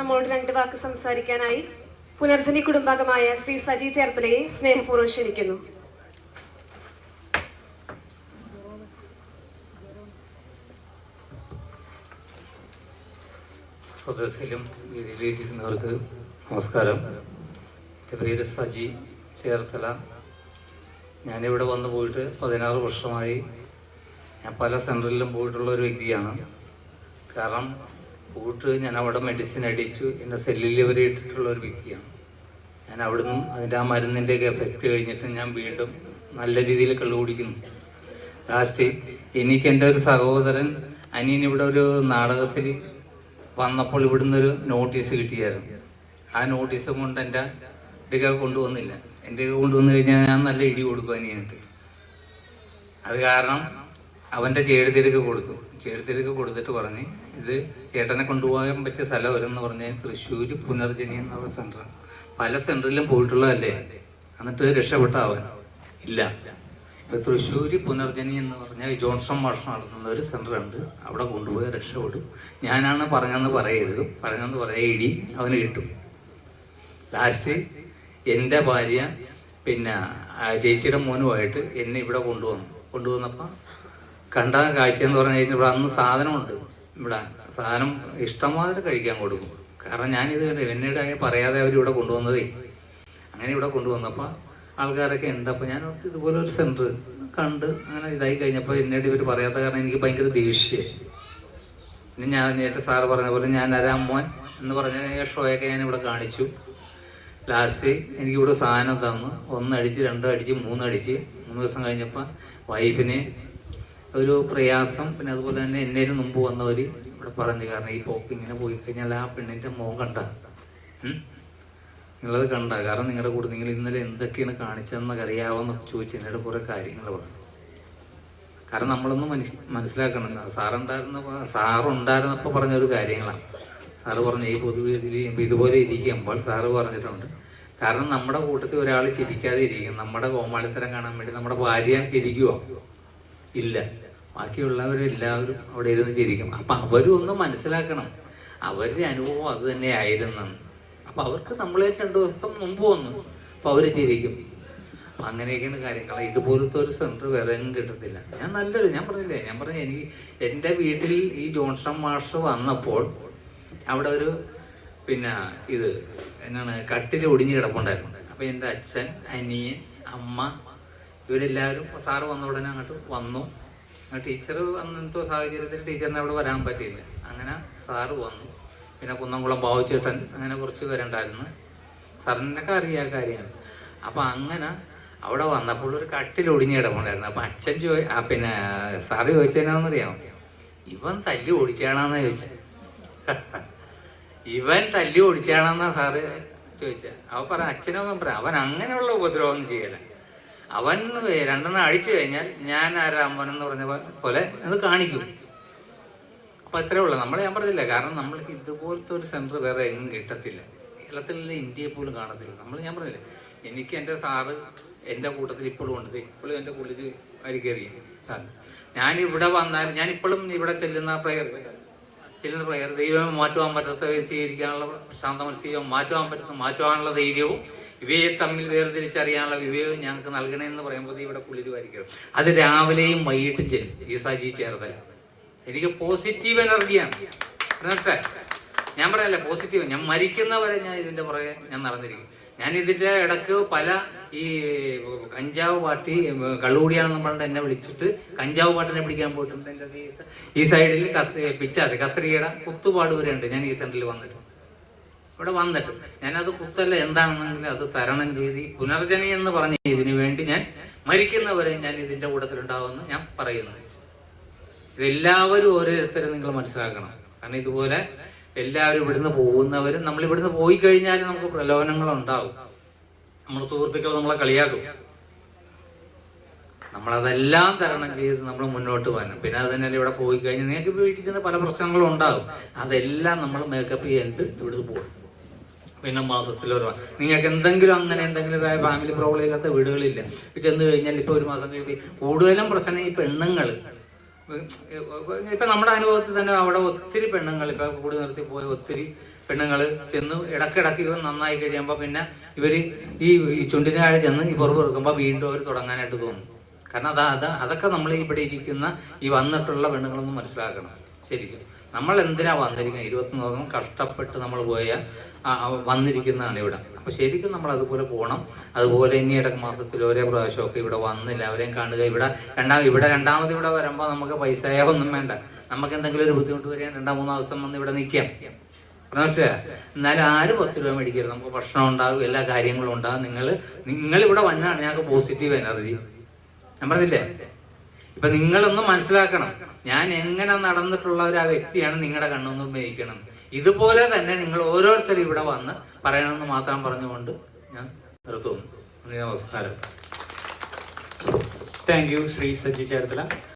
നമ്മോട് രണ്ട് വാക്ക് സംസാരിക്കാനായി പുനർജനി കുടുംബാംഗമായ ശ്രീ സജി ചേർത്തലയെ സ്നേഹപൂർവം ക്ഷണിക്കുന്നു. സദസ്സിലും വേദിയിലിരിക്കുന്നവർക്ക് നമസ്കാരം. എന്റെ പേര് സജി ചേർത്തല. ഞാനിവിടെ വന്നു പോയിട്ട് പതിനാറ് വർഷമായി ഞാൻ പല സെന്ററിലും പോയിട്ടുള്ള ഒരു വ്യക്തിയാണ്. കാരണം പോയിട്ട് ഞാൻ അവിടെ മെഡിസിൻ അടിച്ചു. എന്റെ സെല്ലിൽ വരെ ഇട്ടിട്ടുള്ള ഒരു വ്യക്തിയാണ്. ഞാൻ അവിടുന്ന് അതിന്റെ ആ മരുന്നിന്റെയൊക്കെ എഫക്റ്റ് കഴിഞ്ഞിട്ട് ഞാൻ വീണ്ടും നല്ല രീതിയിൽ കള്ളു കുടിക്കുന്നു. ലാസ്റ്റ് എനിക്ക് എന്റെ ഒരു സഹോദരൻ അനിയൻ ഇവിടെ ഒരു നാടകത്തിൽ വന്നപ്പോൾ ഇവിടുന്ന് ഒരു നോട്ടീസ് കിട്ടിയായിരുന്നു. ആ നോട്ടീസ് കൊണ്ട് എന്റെ ഇടുക കൊണ്ടുവന്നില്ല. എന്റെ കൊണ്ടുവന്നു കഴിഞ്ഞാൽ ഞാൻ നല്ല ഇടി കൊടുക്കും അനിയനിട്ട് അത് കാരണം അവന്റെ ചേടുതിരക്ക് കൊടുത്തു. ചേടുതിരക്ക് കൊടുത്തിട്ട് പറഞ്ഞ് ഇത് ചേട്ടനെ കൊണ്ടുപോകാൻ പറ്റിയ സ്ഥലം പറഞ്ഞ് തൃശ്ശൂർ പുനർജനി എന്നുള്ള സെന്ററാണ് പല സെന്ററിലും പോയിട്ടുള്ളതല്ലേ? എന്നിട്ട് രക്ഷപ്പെട്ട അവൻ. ഇല്ല. തൃശ്ശൂർ പുനർജനി എന്ന് പറഞ്ഞാൽ ജോൺസൺ മാഷ് നടത്തുന്ന ഒരു സെന്റർ ഉണ്ട്. അവിടെ കൊണ്ടുപോയി രക്ഷപ്പെടും. ഞാനാണ് പറഞ്ഞെന്ന് പറയരുത്. പറഞ്ഞെന്ന് പറയാ ഇടി അവന് കിട്ടും. ലാസ്റ്റ് എന്റെ ഭാര്യ പിന്നെ ചേച്ചിയുടെ മോനുമായിട്ട് എന്നെ ഇവിടെ കൊണ്ടുവന്നു. കൊണ്ടുവന്നപ്പോൾ കണ്ട കാഴ്ച എന്ന് പറഞ്ഞു കഴിഞ്ഞാൽ ഇവിടെ അന്ന് സാധനമുണ്ട്. ഇവിടെ സാധനം ഇഷ്ടംമാതിരി കഴിക്കാൻ കൊടുക്കും. കാരണം ഞാനിത് കണ്ടു എന്നോട് അങ്ങനെ പറയാതെ അവർ ഇവിടെ കൊണ്ടുവന്നതേ. അങ്ങനെ ഇവിടെ കൊണ്ടുവന്നപ്പോൾ ആൾക്കാരൊക്കെ എന്താപ്പോൾ ഞാൻ ഇതുപോലെ ഒരു സെന്റർ കണ്ട് അങ്ങനെ ഇതായി കഴിഞ്ഞപ്പോൾ എന്നോട് ഇവർ പറയാത്ത കാരണം എനിക്ക് ഭയങ്കര ദേഷ്യമായി പിന്നെ ഞാൻ നേരത്തെ സാറ് പറഞ്ഞ പോലെ ഞാൻ അരാമോൻ എന്ന് പറഞ്ഞ ഷോയൊക്കെ ഞാൻ ഇവിടെ കാണിച്ചു. ലാസ്റ്റ് എനിക്കിവിടെ സാധനം തന്നു. ഒന്നടിച്ച് രണ്ടടിച്ച് മൂന്നടിച്ച് മൂന്ന് ദിവസം കഴിഞ്ഞപ്പോൾ വൈഫിന് ഒരു പ്രയാസം. പിന്നെ അതുപോലെ തന്നെ എന്നേലും മുമ്പ് വന്നവർ ഇവിടെ പറഞ്ഞു കാരണം ഈ പോക്ക് ഇങ്ങനെ പോയി കഴിഞ്ഞാൽ ആ പെണ്ണിന്റെ മോൻ കണ്ട. നിങ്ങളത് കണ്ട. കാരണം നിങ്ങളുടെ കൂടെ നിങ്ങൾ ഇന്നലെ എന്തൊക്കെയാണ് കാണിച്ചതെന്നൊക്കെ അറിയാവോന്നൊക്കെ ചോദിച്ചു എന്നോട് കുറേ കാര്യങ്ങൾ പറഞ്ഞു. കാരണം നമ്മളൊന്നും മനസ് മനസ്സിലാക്കണം. സാറുണ്ടായിരുന്ന സാറുണ്ടായിരുന്നപ്പോൾ പറഞ്ഞൊരു കാര്യങ്ങളാണ് സാറ് പറഞ്ഞു ഈ പൊതുവേദിയിൽ ഇതുപോലെ ഇരിക്കുമ്പോൾ സാറ് പറഞ്ഞിട്ടുണ്ട്. കാരണം നമ്മുടെ കൂട്ടത്തിൽ ഒരാൾ ചിരിക്കാതെ ഇരിക്കും. നമ്മുടെ കോമാളിത്തരം കാണാൻ വേണ്ടി നമ്മുടെ ഭാര്യ ചിരിക്കുവോ. ഇല്ല. ബാക്കിയുള്ളവരെല്ലാവരും അവിടെ ഇരുന്ന് ചിരിക്കും. അപ്പം അവരും ഒന്ന് മനസ്സിലാക്കണം. അവരുടെ അനുഭവം അത് ആയിരുന്നു അപ്പം അവർക്ക് നമ്മളെ രണ്ട് ദിവസം മുമ്പ് വന്നു. അപ്പം അവർ ചിരിക്കും. അപ്പം അങ്ങനെയൊക്കെയാണ് കാര്യങ്ങൾ. ഇതുപോലത്തെ ഒരു സെന്റർ വേറെ എങ്ങും കിട്ടത്തില്ല. ഞാൻ നല്ലൊരു ഞാൻ പറഞ്ഞില്ലേ ഞാൻ പറഞ്ഞു എനിക്ക് എന്റെ വീട്ടിൽ ഈ ജോൺസൺ മാഷ് വന്നപ്പോൾ അവിടെ ഒരു പിന്നെ ഇത് എന്നാണ് കട്ടിൽ ഒടിഞ്ഞ് കിടപ്പുണ്ടായിരുന്നു. അപ്പം എന്റെ അച്ഛൻ അനിയൻ അമ്മ ഇവരെല്ലാവരും സാറ് വന്ന ഉടനെ അങ്ങോട്ട് വന്നു. ടീച്ചർ അന്നത്തെ സാഹചര്യത്തിൽ ടീച്ചറിന് അവിടെ വരാൻ പറ്റിയില്ല. അങ്ങനെ സാറ് വന്നു. പിന്നെ കുന്നംകുളം ബാവുചേട്ടൻ അങ്ങനെ കുറച്ച് പേരുണ്ടായിരുന്നു. സാറിനൊക്കെ അറിയാ കാര്യമാണ് അപ്പം അങ്ങനെ അവിടെ വന്നപ്പോൾ ഒരു കട്ടിൽ ഒടിഞ്ഞ് കിടപ്പുണ്ടായിരുന്നു അപ്പം അച്ഛൻ ചോ ആ പിന്നെ സാറ് ചോദിച്ചതിനാണെന്നറിയാം ഇവൻ തല്ലി ഓടിച്ചാണെന്നാ ചോദിച്ച. ഇവൻ തല്ലി ഓടിച്ചാണെന്നാ സാറ് ചോദിച്ച. അവൻ പറഞ്ഞ അച്ഛനും പറ അവൻ അങ്ങനെയുള്ള ഉപദ്രവം ഒന്നും ചെയ്യല അവൻ രണ്ടെണ്ണം അടിച്ചു കഴിഞ്ഞാൽ ഞാൻ ആരാ അമ്മൻ എന്ന് പറഞ്ഞ പോലെ അത് കാണിക്കും. അപ്പൊ അത്രേ ഉള്ളൂ. നമ്മളെ ഞാൻ പറഞ്ഞില്ല കാരണം നമ്മൾക്ക് ഇതുപോലത്തെ ഒരു സെന്റർ വേറെ എങ്ങും കിട്ടത്തില്ല. കേരളത്തിലെ ഇന്ത്യയെ പോലും കാണത്തില്ല. നമ്മൾ ഞാൻ പറഞ്ഞില്ല എനിക്ക് എന്റെ സാറ് എന്റെ കൂട്ടത്തിൽ ഇപ്പോഴും ഉണ്ട്. ഇപ്പോഴും എന്റെ കയറിയും സാർ ഞാൻ ഇവിടെ വന്നാൽ ഞാൻ ഇപ്പോഴും ഇവിടെ ചെല്ലുന്ന പ്രയർ ചെല്ലുന്ന പ്രയർ ദൈവം മാറ്റുവാൻ പറ്റാത്ത സ്വീകരിക്കാനുള്ള ശാന്ത മനസ്സികം മാറ്റുവാൻ പറ്റുന്ന മാറ്റുവാനുള്ള ധൈര്യവും ഇവയെ തമ്മിൽ വേർതിരിച്ചറിയാനുള്ള വിവേകം ഞങ്ങൾക്ക് നൽകണമെന്ന് പറയുമ്പോൾ ഇവിടെ പുള്ളിൽ വായിക്കും അത് രാവിലെയും വൈകിട്ടും ചെല്ലും ഈസാജി സജി ചേർത്തല. എനിക്ക് പോസിറ്റീവ് എനർജിയാണ് ഞാൻ പറയാല്ല പോസിറ്റീവ് ഞാൻ മരിക്കുന്നവരെ ഞാൻ ഇതിന്റെ പുറകെ ഞാൻ നടന്നിരിക്കും. ഞാൻ ഇതിന്റെ ഇടയ്ക്ക് പല ഈ കഞ്ചാവ് പാർട്ടി കള്ളുകൂടിയാണെന്ന് പറഞ്ഞിട്ട് എന്നെ വിളിച്ചിട്ട് കഞ്ചാവ് പാട്ടിനെ പിടിക്കാൻ പോയിട്ടുണ്ട്. എന്റെ ഈ സൈഡിൽ കത്ത് പിച്ചാതെ കത്രികയുടെ കുത്തുപാട് വരെ ഉണ്ട് ഞാൻ ഈ സെന്ററിൽ വന്നിട്ട്. ഇവിടെ വന്നിട്ട് ഞാനത് കുത്തല്ല എന്താണെന്നെങ്കിലും അത് തരണം ചെയ്ത് പുനർജനി എന്ന് പറഞ്ഞ ഇതിനു വേണ്ടി ഞാൻ മരിക്കുന്നവരെ ഞാൻ ഇതിന്റെ കൂട്ടത്തിലുണ്ടാവുമെന്ന് ഞാൻ പറയുന്നു. ഇതെല്ലാവരും ഓരോരുത്തരും നിങ്ങൾ മനസ്സിലാക്കണം. കാരണം ഇതുപോലെ എല്ലാവരും ഇവിടുന്ന് പോകുന്നവരും നമ്മൾ ഇവിടുന്ന് പോയി കഴിഞ്ഞാൽ നമുക്ക് പ്രലോഭനങ്ങൾ ഉണ്ടാവും നമ്മുടെ സുഹൃത്തുക്കൾ നമ്മളെ കളിയാക്കും. നമ്മളതെല്ലാം തരണം ചെയ്ത് നമ്മൾ മുന്നോട്ട് പോകാനും. പിന്നെ അത് തന്നെ ഇവിടെ പോയി കഴിഞ്ഞാൽ നിങ്ങൾക്ക് വീട്ടിൽ ചെന്ന് പല പ്രശ്നങ്ങളും ഉണ്ടാകും. അതെല്ലാം നമ്മൾ മേക്കപ്പ് ചെയ്തിട്ട് ഇവിടുന്ന് പോകും. പിന്നെ മാസത്തിൽ ഒരു നിങ്ങൾക്ക് എന്തെങ്കിലും അങ്ങനെ എന്തെങ്കിലും ഫാമിലി പ്രോബ്ലം ഇല്ലാത്ത വീടുകളില്ല. ചെന്ന് കഴിഞ്ഞാൽ ഇപ്പൊ ഒരു മാസം കഴിഞ്ഞ് കൂടുതലും പ്രശ്നം ഈ പെണ്ണുങ്ങൾ. ഇപ്പൊ നമ്മുടെ അനുഭവത്തിൽ തന്നെ അവിടെ ഒത്തിരി പെണ്ണുങ്ങൾ ഇപ്പൊ കൂടി നിർത്തി പോയ ഒത്തിരി പെണ്ണുങ്ങൾ ചെന്ന് ഇടക്കിടക്ക് ഇവർ നന്നായി കഴിയുമ്പോൾ പിന്നെ ഇവർ ഈ ചുണ്ടിന് ചെന്ന് ഈ പുറവ് വെറുക്കുമ്പോൾ വീണ്ടും അവർ തുടങ്ങാനായിട്ട് തോന്നും. കാരണം അത് അതൊക്കെ നമ്മൾ ഇവിടെ ഇരിക്കുന്ന ഈ വന്നിട്ടുള്ള പെണ്ണുങ്ങളൊന്നും മനസ്സിലാക്കണം. ശരിക്കും. നമ്മൾ എന്തിനാ വന്നിരിക്കുന്നത് ദിവസം കഷ്ടപ്പെട്ട് നമ്മൾ പോയ വന്നിരിക്കുന്നതാണ് ഇവിടെ. അപ്പൊ ശരിക്കും നമ്മൾ അതുപോലെ പോകണം അതുപോലെ ഇനി ഇടയ്ക്ക് മാസത്തിൽ ഒരേ പ്രാവശ്യമൊക്കെ ഇവിടെ വന്നില്ല അവരെയും കാണുക. ഇവിടെ രണ്ടാം ഇവിടെ രണ്ടാമത് ഇവിടെ വരുമ്പോൾ നമുക്ക് പൈസയോ ഒന്നും വേണ്ട. നമുക്ക് എന്തെങ്കിലും ഒരു ബുദ്ധിമുട്ട് വരികയും രണ്ടാം മൂന്നാം ദിവസം വന്ന് ഇവിടെ നിൽക്കാം. എന്നാലും ആരും പത്ത് രൂപ മേടിക്കരുത്. നമുക്ക് ഭക്ഷണം ഉണ്ടാകും എല്ലാ കാര്യങ്ങളും ഉണ്ടാകും. നിങ്ങൾ നിങ്ങൾ ഇവിടെ വന്നാണ് ഞങ്ങൾക്ക് പോസിറ്റീവ് എനർജി ഞാൻ പറഞ്ഞില്ലേ? ഇപ്പൊ നിങ്ങളൊന്നും മനസ്സിലാക്കണം. ഞാൻ എങ്ങനെ നടന്നിട്ടുള്ള ഒരു ആ വ്യക്തിയാണ് നിങ്ങളുടെ കണ്ണൊന്നും ഉപയോഗിക്കണം ഇതുപോലെ തന്നെ നിങ്ങൾ ഓരോരുത്തരും ഇവിടെ വന്ന് പറയണമെന്ന് മാത്രം പറഞ്ഞുകൊണ്ട് ഞാൻ നിർത്തുന്നു. നമസ്കാരം. Thank you Shri Saji Cherthala